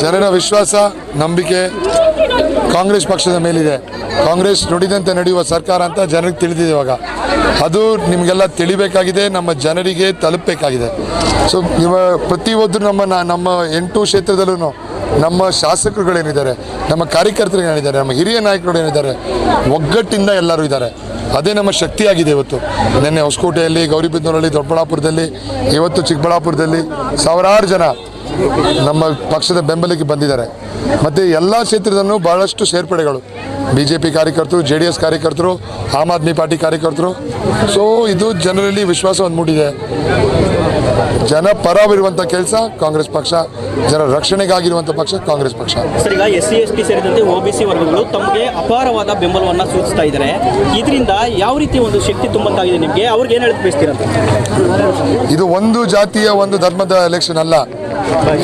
ಜನರ ವಿಶ್ವಾಸ, ನಂಬಿಕೆ ಕಾಂಗ್ರೆಸ್ ಪಕ್ಷದ ಮೇಲಿದೆ. ಕಾಂಗ್ರೆಸ್ ನುಡಿದಂತೆ ನಡೆಯುವ ಸರ್ಕಾರ ಅಂತ ಜನರಿಗೆ ತಿಳಿದಿದೆ ಇವಾಗ. ಅದು ನಿಮಗೆಲ್ಲ ತಿಳಿಬೇಕಾಗಿದೆ, ನಮ್ಮ ಜನರಿಗೆ ತಲುಪಬೇಕಾಗಿದೆ. ಸೊ ಇವ ಪ್ರತಿಯೊಬ್ಬರು ನಮ್ಮ ನಮ್ಮ ಎಂಟು ಕ್ಷೇತ್ರದಲ್ಲೂ ನಮ್ಮ ಶಾಸಕರುಗಳೇನಿದ್ದಾರೆ, ನಮ್ಮ ಕಾರ್ಯಕರ್ತರು ಏನಿದ್ದಾರೆ ನಮ್ಮ ಹಿರಿಯ ನಾಯಕರು ಏನಿದ್ದಾರೆ ಒಗ್ಗಟ್ಟಿಂದ ಎಲ್ಲರೂ ಇದ್ದಾರೆ. ಅದೇ ನಮ್ಮ ಶಕ್ತಿಯಾಗಿದೆ ಇವತ್ತು. ನಿನ್ನೆ ಹೊಸಕೋಟೆಯಲ್ಲಿ, ಗೌರಿಬಿದ್ನೂರಲ್ಲಿ, ದೊಡ್ಡಬಳ್ಳಾಪುರದಲ್ಲಿ, ಇವತ್ತು ಚಿಕ್ಕಬಳ್ಳಾಪುರದಲ್ಲಿ ಸಾವಿರಾರು ಜನ ನಮ್ಮ ಪಕ್ಷದ ಬೆಂಬಲಕ್ಕೆ ಬಂದಿದ್ದಾರೆ. ಮತ್ತು ಎಲ್ಲ ಕ್ಷೇತ್ರದಲ್ಲೂ ಭಾಳಷ್ಟು ಸೇರ್ಪಡೆಗಳು. ಬಿ ಜೆ ಪಿ ಕಾರ್ಯಕರ್ತರು ಜೆ ಡಿ ಎಸ್ ಕಾರ್ಯಕರ್ತರು ಆಮ್ ಆದ್ಮಿ ಪಾರ್ಟಿ ಕಾರ್ಯಕರ್ತರು. ಸೊ ಇದು ಜನರಲ್ಲಿ ವಿಶ್ವಾಸವನ್ನು ಮೂಡಿದೆ ಜನ ಪರವಿರುವಂಥ ಕೆಲಸ ಕಾಂಗ್ರೆಸ್ ಪಕ್ಷ ಜನರ ರಕ್ಷಣೆಗಾಗಿರುವಂಥ ಪಕ್ಷ ಕಾಂಗ್ರೆಸ್ ಪಕ್ಷ. ಸರ್ ಈಗ ಎಸ್ ಸಿ ಎಸ್ ಟಿ ಸೇರಿದಂತೆ ಒ ಬಿ ಸಿ ವರ್ಗಗಳು ತಮಗೆ ಅಪಾರವಾದ ಬೆಂಬಲವನ್ನು ಸೂಚಿಸ್ತಾ ಇದ್ದಾರೆ. ಇದರಿಂದ ಯಾವ ರೀತಿ ಒಂದು ಶಕ್ತಿ ತುಂಬಂತಾಗಿದೆ ನಿಮಗೆ? ಅವ್ರಿಗೆ ಏನು ಹೇಳಕ್ ಬಯಸ್ತೀರಂತ ಇದು ಒಂದು ಜಾತಿಯ ಒಂದು ಧರ್ಮದ ಎಲೆಕ್ಷನ್ ಅಲ್ಲ.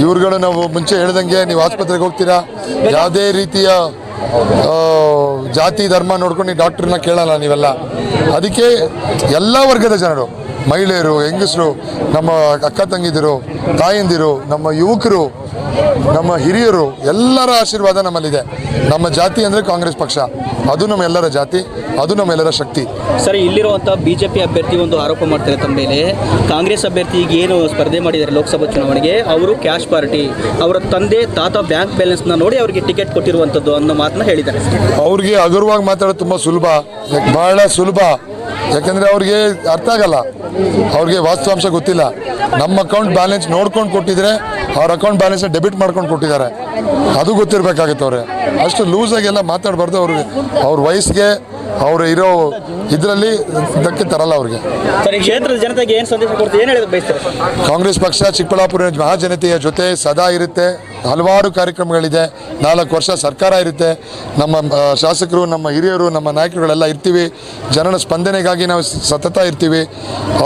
ಇವ್ರುಗಳು ನಾವು ಮುಂಚೆ ಹೇಳ್ದಂಗೆ ನೀವು ಆಸ್ಪತ್ರೆಗೆ ಹೋಗ್ತೀರಾ? ಯಾವುದೇ ರೀತಿಯ ಜಾತಿ, ಧರ್ಮ ನೋಡ್ಕೊಂಡು ಡಾಕ್ಟರ್ನ ಡಾಕ್ಟ್ರನ್ನ ಕೇಳಲ್ಲ ನೀವೆಲ್ಲ. ಅದಕ್ಕೆ ಎಲ್ಲ ವರ್ಗದ ಜನರು. ಮಹಿಳೆಯರು ಹೆಂಗಸರು ನಮ್ಮ ಅಕ್ಕ ತಂಗಿದಿರು ತಾಯಂದಿರು ನಮ್ಮ ಯುವಕರು ನಮ್ಮ ಹಿರಿಯರು ಎಲ್ಲರ ಆಶೀರ್ವಾದ ನಮ್ಮಲ್ಲಿದೆ. ನಮ್ಮ ಜಾತಿ ಅಂದರೆ ಕಾಂಗ್ರೆಸ್ ಪಕ್ಷ. ಅದು ನಮ್ಮೆಲ್ಲರ ಜಾತಿ ಅದು ನಮ್ಮೆಲ್ಲರ ಶಕ್ತಿ. ಸರ್ ಇಲ್ಲಿರುವಂಥ ಬಿಜೆಪಿ ಅಭ್ಯರ್ಥಿ ಒಂದು ಆರೋಪ ಮಾಡ್ತಾರೆ ತಮ್ಮ ಮೇಲೆ ಕಾಂಗ್ರೆಸ್ ಅಭ್ಯರ್ಥಿ ಈಗ ಏನು ಸ್ಪರ್ಧೆ ಮಾಡಿದ್ದಾರೆ ಲೋಕಸಭಾ ಚುನಾವಣೆಗೆ? ಅವರು ಕ್ಯಾಶ್ ಪಾರ್ಟಿ ಅವರ ತಂದೆ ತಾತ ಬ್ಯಾಂಕ್ ಬ್ಯಾಲೆನ್ಸ್ನ ನೋಡಿ ಅವರಿಗೆ ಟಿಕೆಟ್ ಕೊಟ್ಟಿರುವಂಥದ್ದು ಅನ್ನೋ ಮಾತನ್ನ ಹೇಳಿದ್ದಾರೆ. ಅವ್ರಿಗೆ ಹಗುರವಾಗಿ ಮಾತಾಡೋದು ತುಂಬ ಸುಲಭ. ಬಹಳ ಸುಲಭ. ಯಾಕಂದರೆ ಅವ್ರಿಗೆ ಅರ್ಥ ಆಗಲ್ಲ. ಅವ್ರಿಗೆ ವಾಸ್ತವಾಂಶ ಗೊತ್ತಿಲ್ಲ. ನಮ್ಮ ಅಕೌಂಟ್ ಬ್ಯಾಲೆನ್ಸ್ ನೋಡ್ಕೊಂಡು ಕೊಟ್ಟಿದ್ರೆ ಅವ್ರ ಅಕೌಂಟ್ ಬ್ಯಾಲೆನ್ಸ್ ಡೆಬಿಟ್ ಮಾಡ್ಕೊಂಡು ಕೊಟ್ಟಿದ್ದಾರೆ. ಅದು ಗೊತ್ತಿರಬೇಕಾಗತ್ತೆ ಅವ್ರೆ. ಅಷ್ಟು ಲೂಸಾಗೆಲ್ಲ ಮಾತಾಡಬಾರ್ದು ಅವ್ರಿಗೆ. ಅವ್ರ ವಯಸ್ಸಿಗೆ ಅವ್ರು ಇರೋ ಇದರಲ್ಲಿ ಇದಕ್ಕೆ ತರಲ್ಲ ಅವ್ರಿಗೆ. ಕಾಂಗ್ರೆಸ್ ಪಕ್ಷ ಚಿಕ್ಕಬಳ್ಳಾಪುರ ಮಹಾಜನತೆಯ ಜೊತೆ ಸದಾ ಇರುತ್ತೆ. ಹಲವಾರು ಕಾರ್ಯಕ್ರಮಗಳಿದೆ. ನಾಲ್ಕು ವರ್ಷ ಸರ್ಕಾರ ಇರುತ್ತೆ. ನಮ್ಮ ಶಾಸಕರು, ನಮ್ಮ ಹಿರಿಯರು, ನಮ್ಮ ನಾಯಕರುಗಳೆಲ್ಲ ಇರ್ತೀವಿ. ಜನರ ಸ್ಪಂದನೆಗಾಗಿ ನಾವು ಸತತ ಇರ್ತೀವಿ.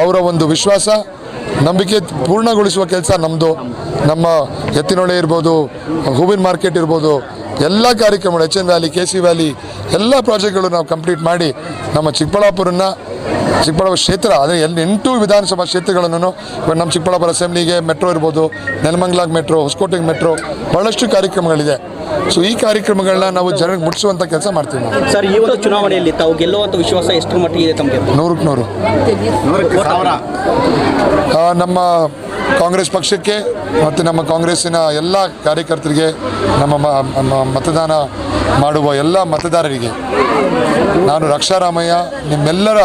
ಅವರ ಒಂದು ವಿಶ್ವಾಸ, ನಂಬಿಕೆ ಪೂರ್ಣಗೊಳಿಸುವ ಕೆಲಸ ನಮ್ಮದು ನಮ್ಮ ಎತ್ತಿನೊಳೆ ಇರ್ಬೋದು, ಹೂವಿನ ಮಾರ್ಕೆಟ್ ಇರ್ಬೋದು ಎಲ್ಲ ಕಾರ್ಯಕ್ರಮಗಳು H N valley K C valley ಎಲ್ಲ ಪ್ರಾಜೆಕ್ಟ್ಗಳು ನಾವು ಕಂಪ್ಲೀಟ್ ಮಾಡಿ ನಮ್ಮ ಚಿಕ್ಕಬಳ್ಳಾಪುರನ ಚಿಕ್ಕಬಳ್ಳಾಪುರ ಕ್ಷೇತ್ರ ಅದೇ ಎಲ್ಲಿ ಎಂಟು ವಿಧಾನಸಭಾ ಕ್ಷೇತ್ರಗಳನ್ನು ಇವಾಗ ನಮ್ಮ ಚಿಕ್ಕಬಳ್ಳಾಪುರ ಅಸೆಂಬ್ಲಿಗೆ ಮೆಟ್ರೋ ಇರ್ಬೋದು ನೆಲಮಂಗ್ಲಾಗ್ ಮೆಟ್ರೋ ಹೊಸಕೋಟೆಗೆ ಮೆಟ್ರೋ ಬಹಳಷ್ಟು ಕಾರ್ಯಕ್ರಮಗಳಿದೆ. ಸೊ ಈ ಕಾರ್ಯಕ್ರಮಗಳನ್ನ ನಾವು ಜನರಿಗೆ ಮುಟ್ಟಿಸುವಂಥ ಕೆಲಸ ಮಾಡ್ತೀವಿ ನಾವು. ಸರ್ ಈ ಒಂದು ಚುನಾವಣೆಯಲ್ಲಿ ತಾವು ಗೆಲ್ಲುವಂಥ ವಿಶ್ವಾಸ ಎಷ್ಟು ಮಟ್ಟಿಗೆ ಇದೆ ತಮಗೆ? ನೂರಕ್ಕೆ ನೂರು. ನಮ್ಮ ಕಾಂಗ್ರೆಸ್ ಪಕ್ಷಕ್ಕೆ ಮತ್ತು ನಮ್ಮ ಕಾಂಗ್ರೆಸ್ಸಿನ ಎಲ್ಲ ಕಾರ್ಯಕರ್ತರಿಗೆ, ನಮ್ಮ ಮತದಾನ ಮಾಡುವ ಎಲ್ಲ ಮತದಾರರಿಗೆ ನಾನು ರಕ್ಷಾರಾಮಯ್ಯ, ನಿಮ್ಮೆಲ್ಲರ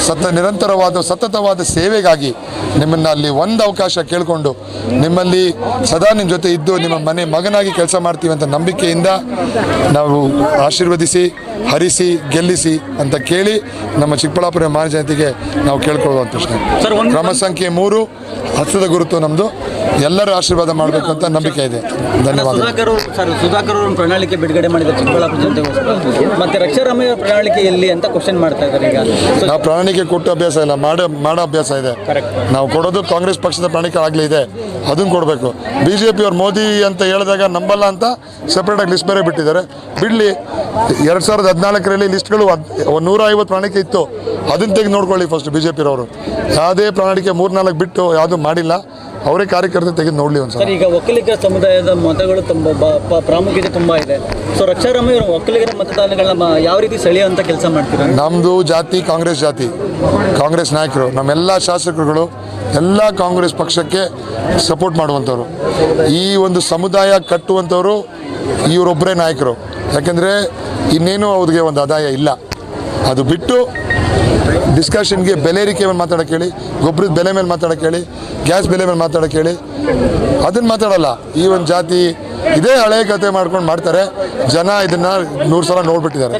ಸತ ನಿರಂತರವಾದ ಸತತವಾದ ಸೇವೆಗಾಗಿ ನಿಮ್ಮನ್ನು ಅಲ್ಲಿ ಒಂದು ಅವಕಾಶ ಕೇಳಿಕೊಂಡು ನಿಮ್ಮಲ್ಲಿ ಸದಾ ನಿಮ್ಮ ಜೊತೆ ಇದ್ದು ನಿಮ್ಮ ಮನೆ ಮಗನಾಗಿ ಕೆಲಸ ಮಾಡ್ತೀವಿ ಅಂತ ನಂಬಿಕೆಯಿಂದ ನಾವು ಆಶೀರ್ವದಿಸಿ ಹರಿಸಿ ಗೆಲ್ಲಿಸಿ ಅಂತ ಕೇಳಿ ನಮ್ಮ ಚಿಕ್ಕಬಳ್ಳಾಪುರ ಮಹಾಜನತೆಗೆ ನಾವು ಕೇಳ್ಕೊಳ್ಳುವಂಥ ಕ್ರಮ ಸಂಖ್ಯೆ ಮೂರು ಹತ್ತದ ಗುರುತು ನಮ್ಮದು ಎಲ್ಲರೂ ಆಶೀರ್ವಾದ ಮಾಡಬೇಕು ಅಂತ ನಂಬಿಕೆ ಇದೆ. ಧನ್ಯವಾದ ಸುಧಾಕರ್ ಅವರು- ಸರ್ ಸುಧಾಕರ್ ಅವರು ಪ್ರಣಾಳಿಕೆ ಬಿಡುಗಡೆ ಮಾಡಿದ ಚಿಕ್ಕಬಳ್ಳಾಪುರ ಜನತೆಗೋಸ್ಕರ ಮತ್ತೆ ರಕ್ಷಾರಾಮಯ್ಯ ಅವರ ಪ್ರಣಾಳಿಕೆ ಎಲ್ಲಿ ಅಂತ ಕ್ವಶನ್ ಮಾಡ್ತಾ ಇದ್ದಾರೆ ಈಗ. ಸೊ ನಾವು ಪ್ರಣಾಳಿಕೆ ಕೊಟ್ಟು ಅಭ್ಯಾಸ ಇಲ್ಲ ಮಾಡೋ ಮಾಡೋ ಅಭ್ಯಾಸ ಇದೆ. Correct. ನಾವು ಕೊಡೋದು ಕಾಂಗ್ರೆಸ್ ಪಕ್ಷದ ಪ್ರಣಾಳಿಕೆ ಆಗಲೇ ಇದೆ. ಅದನ್ನು ಕೊಡಬೇಕು. ಬಿ ಜೆ ಪಿಯವ್ರು ಮೋದಿ ಅಂತ ಹೇಳಿದಾಗ ನಂಬಲ್ಲ ಅಂತ ಸಪ್ರೇಟಾಗಿ ಲಿಸ್ಟ್ ಬೇರೆ ಬಿಟ್ಟಿದ್ದಾರೆ. ಬಿಡಲಿ ಎರಡು ಸಾವಿರದ ಹದಿನಾಲ್ಕರಲ್ಲಿ ಲಿಸ್ಟ್ಗಳು ನೂರ ಐವತ್ತು ಪ್ರಣಾಳಿಕೆ ಇತ್ತು. ಅದನ್ನು ತೆಗೆದು ನೋಡ್ಕೊಳ್ಳಿ ಫಸ್ಟ್ ಬಿ ಜೆ ಪಿರವರು ಯಾವುದೇ ಪ್ರಣಾಳಿಕೆ ಮೂರ್ನಾಲ್ಕು ಬಿಟ್ಟು ಯಾವುದೂ ಮಾಡಿಲ್ಲ. ಅವರೇ ಕಾರ್ಯಕರ್ತರು ತೆಗೆದು ನೋಡಲಿ ಒಂದು ಸರ್ ಈಗ ವಕೀಲಿಕರ ಸಮುದಾಯದ ಮತಗಳು ತುಂಬ ಪ್ರಾಮುಖ್ಯತೆ ತುಂಬ ಇದೆ. ಸೊ ರಕ್ಷಾರಾಮಯ್ಯ ಇವರು ಒಕ್ಕಲಿಗರ ಮತದಾನಗಳನ್ನ ಯಾವ ರೀತಿ ಸೆಳೆಯುವಂತ ಕೆಲಸ ಮಾಡ್ತೀರಾ? ನಮ್ಮದು ಜಾತಿ ಕಾಂಗ್ರೆಸ್ ಜಾತಿ. ಕಾಂಗ್ರೆಸ್ ನಾಯಕರು. ನಮ್ಮೆಲ್ಲ ಶಾಸಕರುಗಳು ಎಲ್ಲ ಕಾಂಗ್ರೆಸ್ ಪಕ್ಷಕ್ಕೆ ಸಪೋರ್ಟ್ ಮಾಡುವಂಥವ್ರು. ಈ ಒಂದು ಸಮುದಾಯ ಕಟ್ಟುವಂಥವ್ರು ಇವರೊಬ್ಬರೇ ನಾಯಕರು. ಯಾಕೆಂದರೆ ಇನ್ನೇನು ಅವ್ರಿಗೆ ಒಂದು ಆದಾಯ ಇಲ್ಲ. ಅದು ಬಿಟ್ಟು ಡಿಸ್ಕಷನ್ಗೆ ಬೆಲೆ ಏರಿಕೆ ಮೇಲೆ ಮಾತಾಡೋಕೆ ಹೇಳಿ, ಗೊಬ್ಬರದ ಬೆಲೆ ಮೇಲೆ ಮಾತಾಡೋಕೆ ಹೇಳಿ, ಗ್ಯಾಸ್ ಬೆಲೆ ಮೇಲೆ ಮಾತಾಡೋಕೆ ಹೇಳಿ, ಅದನ್ನು ಮಾತಾಡಲ್ಲ. ಈ ಒಂದು ಜಾತಿ ಇದೇ ಹಳೆ ಕತೆ ಮಾಡ್ಕೊಂಡು ಮಾಡ್ತಾರೆ. ಜನ ಇದನ್ನು ನೂರು ಸಲ ನೋಡ್ಬಿಟ್ಟಿದ್ದಾರೆ.